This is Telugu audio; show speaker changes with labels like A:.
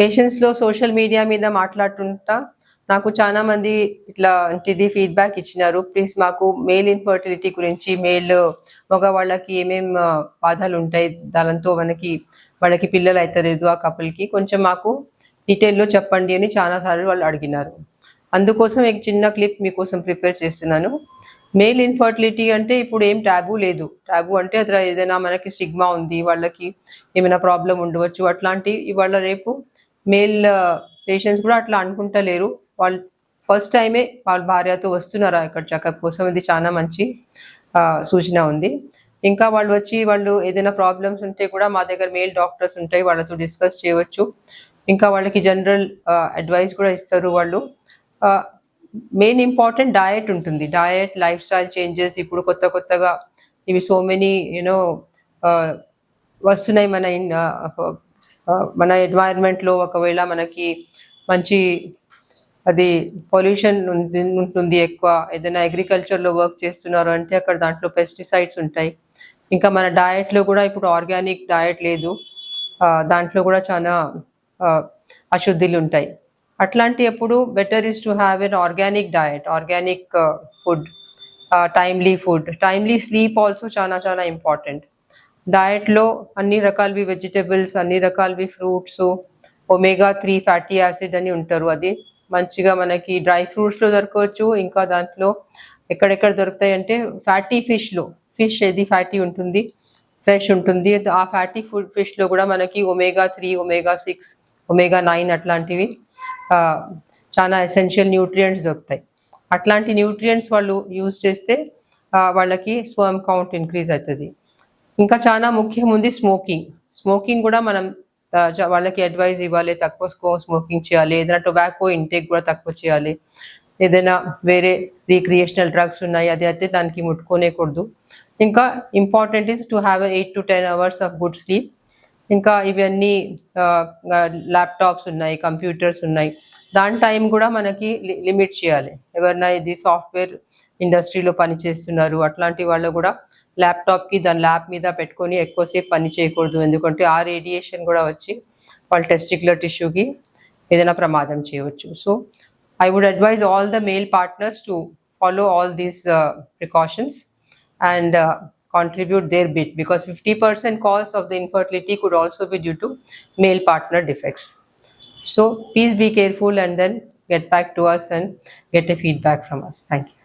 A: పేషెంట్స్లో సోషల్ మీడియా మీద మాట్లాడుతుంటా. నాకు చాలా మంది ఇట్లా ఫీడ్బ్యాక్ ఇచ్చినారు. ప్లీజ్ మాకు మేల్ ఇన్ఫర్టిలిటీ గురించి మేల్ మగవాళ్ళకి ఏమేం బాధలు ఉంటాయి దానితో మనకి వాళ్ళకి పిల్లలు అవుతలేదు ఆ కపుల్కి కొంచెం మాకు డీటెయిల్లో చెప్పండి అని చాలా సార్లు వాళ్ళు అడిగినారు. అందుకోసం ఒక చిన్న క్లిప్ మీకోసం ప్రిపేర్ చేస్తున్నాను. మేల్ ఇన్ఫర్టిలిటీ అంటే ఇప్పుడు ఏం ట్యాబు లేదు. ట్యాబు అంటే అతను ఏదైనా మనకి స్టిగ్మా ఉంది వాళ్ళకి ఏమైనా ప్రాబ్లం ఉండవచ్చు. అట్లాంటి ఇవాళ రేపు మేల్ పేషెంట్స్ కూడా అట్లా అనుకుంటలేరు. వాళ్ళు ఫస్ట్ టైమే వాళ్ళ భార్యతో వస్తున్నారా ఇక్కడ చెకప్ కోసం? ఇది చాలా మంచి సూచన ఉంది. ఇంకా వాళ్ళు వచ్చి వాళ్ళు ఏదైనా ప్రాబ్లమ్స్ ఉంటే కూడా మా దగ్గర మేల్ డాక్టర్స్ ఉంటాయి వాళ్ళతో డిస్కస్ చేయవచ్చు. ఇంకా వాళ్ళకి జనరల్ అడ్వైస్ కూడా ఇస్తారు వాళ్ళు. మెయిన్ ఇంపార్టెంట్ డయట్ ఉంటుంది. డయట్ లైఫ్ స్టైల్ చేంజెస్ ఇప్పుడు కొత్త కొత్తగా ఇవి సో మెనీ యూనో వస్తున్నాయి మన ఇన్- మన ఎన్వైర్న్మెంట్లో లో ఒకవేళ మనకి మంచి అది పొల్యూషన్ ఉంటుంది ఎక్కువ. ఏదైనా అగ్రికల్చర్లో వర్క్ చేస్తున్నారు అంటే అక్కడ దాంట్లో పెస్టిసైడ్స్ ఉంటాయి. ఇంకా మన డయట్లో కూడా ఇప్పుడు ఆర్గానిక్ డయట్ లేదు. దాంట్లో కూడా చాలా అశుద్ధులు ఉంటాయి. అట్లాంటి ఎప్పుడు better is to have an organic diet organic food timely food timely sleep also చాలా చాలా ఇంపార్టెంట్ డయట్లో అన్ని రకాలవి వెజిటబుల్స్ అన్ని రకాలవి fruits omega three fatty acid అని ఉంటారు అది. మంచిగా మనకి డ్రై ఫ్రూట్స్లో దొరకవచ్చు ఇంకా దాంట్లో ఎక్కడెక్కడ దొరుకుతాయి అంటే ఫ్యాటీ ఫిష్లో. ఫిష్ ఏది ఫ్యాటీ ఉంటుంది ఫ్రెష్ ఉంటుంది. ఆ ఫ్యాటీ ఫుడ్ ఫిష్లో కూడా మనకి omega three omega six omega nine అట్లాంటివి చాలా ఎసెన్షియల్ న్యూట్రియంట్స్ దొరుకుతాయి. అట్లాంటి న్యూట్రియంట్స్ వాళ్ళు యూజ్ చేస్తే వాళ్ళకి స్వర్మ్ కౌంట్ ఇంక్రీజ్ అవుతుంది. ఇంకా చాలా ముఖ్యం ఉంది స్మోకింగ్. స్మోకింగ్ కూడా మనం వాళ్ళకి అడ్వైజ్ ఇవ్వాలి తక్కువ స్మోకింగ్ చేయాలి. ఏదైనా టొబాకో ఇంటేక్ కూడా తక్కువ చేయాలి. ఏదైనా వేరే రీక్రియేషనల్ డ్రగ్స్ ఉన్నాయి అది అయితే దానికి ముట్టుకోనేకూడదు. ఇంకా important is to have eight to ten hours of good sleep. ఇంకా ఇవన్నీ ల్యాప్టాప్స్ ఉన్నాయి కంప్యూటర్స్ ఉన్నాయి. దాని టైం కూడా మనకి లిమిట్ చేయాలి. ఎవరైనా ఇది సాఫ్ట్వేర్ ఇండస్ట్రీలో పని చేస్తున్నారు అట్లాంటి వాళ్ళు కూడా ల్యాప్టాప్కి దాని ల్యాప్ మీద పెట్టుకొని ఎక్కువసేపు పని చేయకూడదు. ఎందుకంటే ఆ రేడియేషన్ కూడా వచ్చి వాళ్ళ టెస్టిక్యులర్ టిష్యూకి ఏదైనా ప్రమాదం చేయవచ్చు. So I would advise all the male partners to follow all these precautions and contribute their bit because 50% cause of the infertility could also be due to male partner defects. So please be careful and then get back to us and get a feedback from us. Thank you.